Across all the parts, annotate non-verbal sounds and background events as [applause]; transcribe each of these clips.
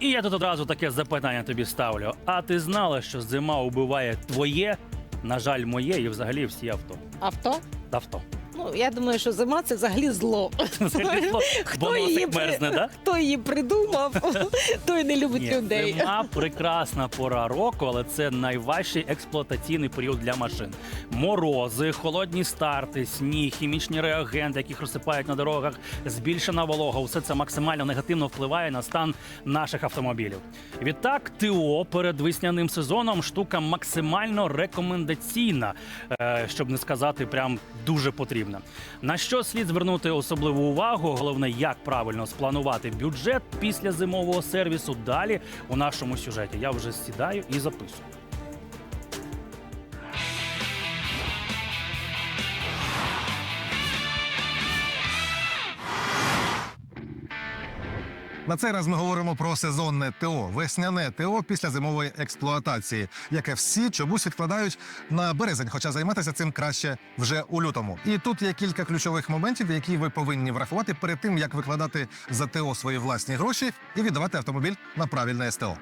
І я тут одразу таке запитання тобі ставлю. А ти знала, що зима убиває твоє, на жаль, моє і взагалі всі авто. Авто? Авто. Ну, я думаю, що зима це взагалі зло. [laughs] Хто її, мерзне, да? хто її придумав, [laughs] той не любить Ні, людей. зима прекрасна пора року, але це найважчий експлуатаційний період для машин. Морози, холодні старти, сніг, хімічні реагенти, яких розсипають на дорогах, збільшена волога. Усе це максимально негативно впливає на стан наших автомобілів. Відтак, ТО перед весняним сезоном штука максимально рекомендаційна, е, щоб не сказати, прям дуже потрібна. На що слід звернути особливу увагу? Головне, як правильно спланувати бюджет після зимового сервісу. Далі у нашому сюжеті. Я вже сідаю і записую. На цей раз ми говоримо про сезонне ТО, весняне ТО після зимової експлуатації, яке всі чомусь відкладають на березень, хоча займатися цим краще вже у лютому. І тут є кілька ключових моментів, які ви повинні врахувати перед тим, як викладати за ТО свої власні гроші і віддавати автомобіль на правильне СТО.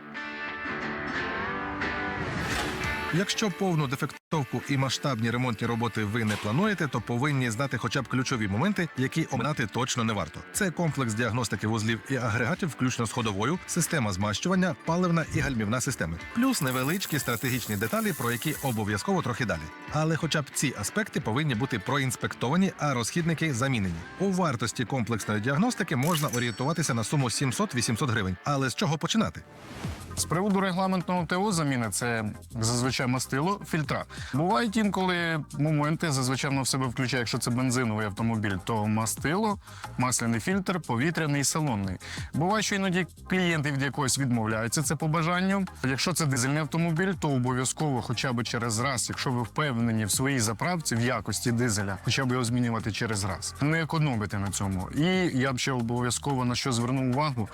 Якщо повну дефектовку і масштабні ремонтні роботи ви не плануєте, то повинні знати хоча б ключові моменти, які оминати точно не варто. Це комплекс діагностики вузлів і агрегатів, включно з ходовою, система змащування, паливна і гальмівна системи, плюс невеличкі стратегічні деталі, про які обов'язково трохи далі. Але хоча б ці аспекти повинні бути проінспектовані, а розхідники замінені. У вартості комплексної діагностики можна орієнтуватися на суму 700-800 гривень. Але з чого починати? З приводу регламентного ТО заміни це зазвичай мастило, фільтра. Бувають інколи моменти, зазвичай воно в себе включає, якщо це бензиновий автомобіль, то мастило, масляний фільтр, повітряний і салонний. Буває, що іноді клієнти від якогось відмовляються це по бажанню. Якщо це дизельний автомобіль, то обов'язково, хоча б через раз, якщо ви впевнені в своїй заправці в якості дизеля, хоча б його змінювати через раз. Не економити на цьому. І я б ще обов'язково на що звернув увагу: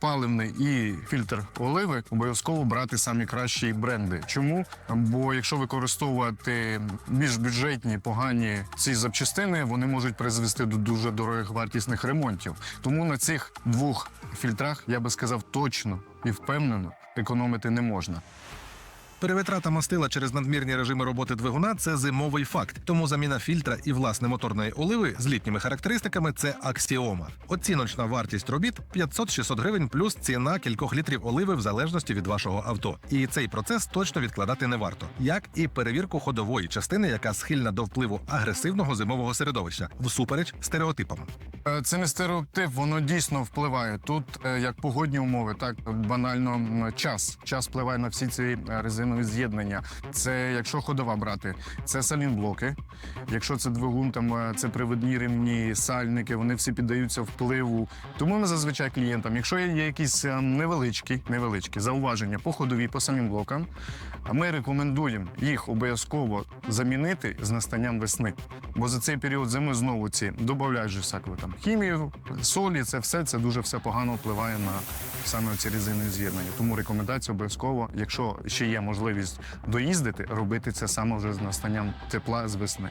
паливний і фільтр оливи обов'язково брати самі кращі бренди. Чому? Бо якщо використовувати більш бюджетні, погані ці запчастини, вони можуть призвести до дуже дорогих вартісних ремонтів. Тому на цих двох фільтрах я би сказав точно і впевнено економити не можна. Перевитрата мастила через надмірні режими роботи двигуна це зимовий факт. Тому заміна фільтра і власне моторної оливи з літніми характеристиками це аксіома. Оціночна вартість робіт 500-600 гривень плюс ціна кількох літрів оливи в залежності від вашого авто. І цей процес точно відкладати не варто, як і перевірку ходової частини, яка схильна до впливу агресивного зимового середовища, всупереч стереотипам. Е, Це не стереотип, воно дійсно впливає. Тут е, як погодні умови, так банально час. Час впливає на всі ці е, резинові з'єднання. Це якщо ходова брати, це салінблоки. Якщо це двигун, там е, це приводні ремні, сальники, вони всі піддаються впливу. Тому ми зазвичай клієнтам, якщо є якісь е, невеличкі, невеличкі зауваження по ходовій, по самим блокам, а ми рекомендуємо їх обов'язково замінити з настанням весни. Бо за цей період зими знову ці додають же всяку там хімію, солі, це все це дуже все погано впливає на саме ці резинові з'єднання. Тому рекомендація обов'язково, якщо ще є можливість доїздити, робити це саме вже з настанням тепла з весни.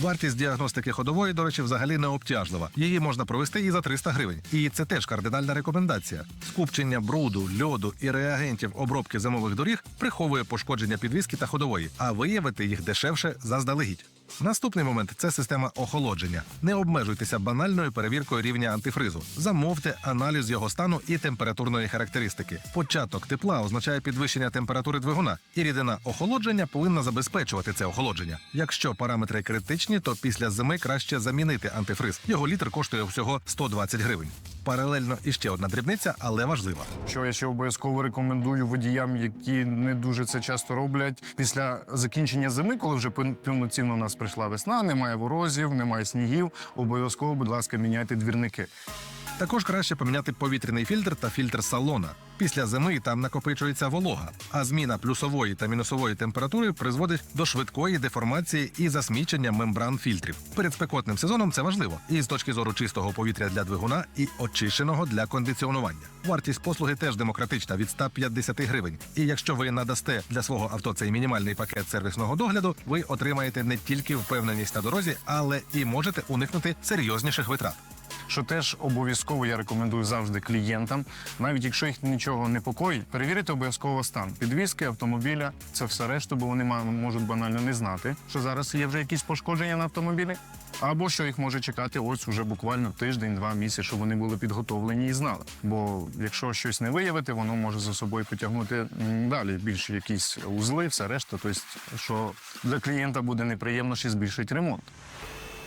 Вартість діагностики ходової, до речі, взагалі не обтяжлива. Її можна провести і за 300 гривень. І це теж кардинальна рекомендація. Скупчення бруду, льоду і реагентів обробки зимових доріг приховує пошкодження підвіски та ходової, а виявити їх дешевше заздалегідь. Наступний момент це система охолодження. Не обмежуйтеся банальною перевіркою рівня антифризу. Замовте аналіз його стану і температурної характеристики. Початок тепла означає підвищення температури двигуна, і рідина охолодження повинна забезпечувати це охолодження. Якщо параметри критичні, то після зими краще замінити антифриз. Його літр коштує всього 120 гривень. Паралельно іще одна дрібниця, але важлива. Що я ще обов'язково рекомендую водіям, які не дуже це часто роблять. Після закінчення зими, коли вже повноцінно у нас прийшла весна, немає ворозів, немає снігів. Обов'язково, будь ласка, міняйте двірники. Також краще поміняти повітряний фільтр та фільтр салона. Після зими там накопичується волога, а зміна плюсової та мінусової температури призводить до швидкої деформації і засмічення мембран фільтрів. Перед спекотним сезоном це важливо і з точки зору чистого повітря для двигуна і очищеного для кондиціонування. Вартість послуги теж демократична від 150 гривень. І якщо ви надасте для свого авто цей мінімальний пакет сервісного догляду, ви отримаєте не тільки впевненість на дорозі, але і можете уникнути серйозніших витрат. Що теж обов'язково я рекомендую завжди клієнтам, навіть якщо їх нічого непокоїть, перевірити обов'язково стан підвіски автомобіля, це все решту, бо вони можуть банально не знати, що зараз є вже якісь пошкодження на автомобілі, або що їх може чекати ось уже буквально тиждень-два місяці, щоб вони були підготовлені і знали. Бо якщо щось не виявити, воно може за собою потягнути далі більш якісь узли, все решта. Тобто, що для клієнта буде неприємно, ще збільшить ремонт.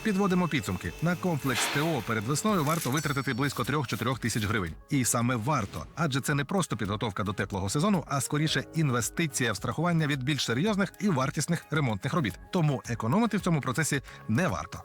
Підводимо підсумки. На комплекс ТО перед весною варто витратити близько 3-4 тисяч гривень. І саме варто, адже це не просто підготовка до теплого сезону, а скоріше інвестиція в страхування від більш серйозних і вартісних ремонтних робіт. Тому економити в цьому процесі не варто.